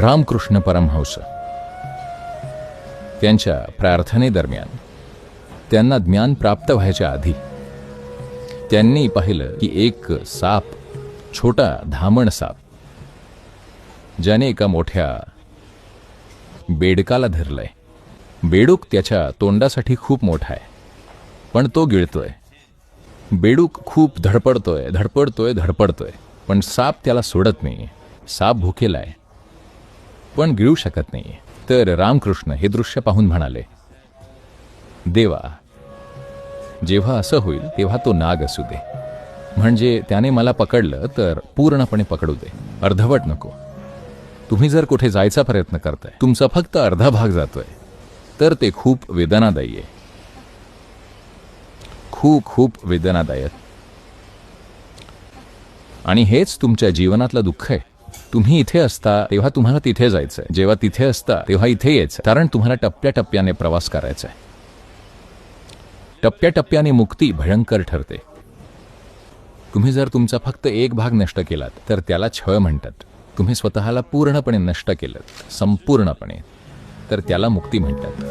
रामकृष्ण परमहंस. त्यांच्या प्रार्थनेदरम्यान त्यांना ज्ञान प्राप्त व्हायच्या आधी त्यांनी पाहिलं की एक साप छोटा धामण साप ज्याने एका मोठ्या बेडकाला धरलंय. बेडूक त्याच्या तोंडासाठी खूप मोठा आहे पण तो गिळतोय. बेडूक खूप धडपडतोय धडपडतोय धडपडतोय पण साप त्याला सोडत नाही. साप भुकेला आहे पण गिळू शकत नाही तर रामकृष्ण हे दृश्य पाहून म्हणाले देवा जेव्हा असं होईल तेव्हा तो नाग असू दे. म्हणजे त्याने मला पकडलं तर पूर्णपणे पकडू दे. अर्धवट नको. तुम्ही जर कुठे जायचा प्रयत्न करताय तुमचा फक्त अर्धा भाग जातोय तर ते खूप वेदनादायी आहे. खूप खूप वेदनादायक. आणि हेच तुमच्या जीवनातलं दुःख आहे. तुम्ही इथे असता तेव्हा तुम्हाला तिथे जायचंय. जेव्हा तिथे असता तेव्हा इथे यायचं कारण तुम्हाला टप्प्याटप्प्याने प्रवास करायचा आहे टप्प्याटप्प्याने मुक्ती भयंकर ठरते. तुम्ही जर तुमचा फक्त एक भाग नष्ट केलात तर त्याला छळ म्हणतात. तुम्ही स्वतःला पूर्णपणे नष्ट केलं संपूर्णपणे तर त्याला मुक्ती म्हणतात.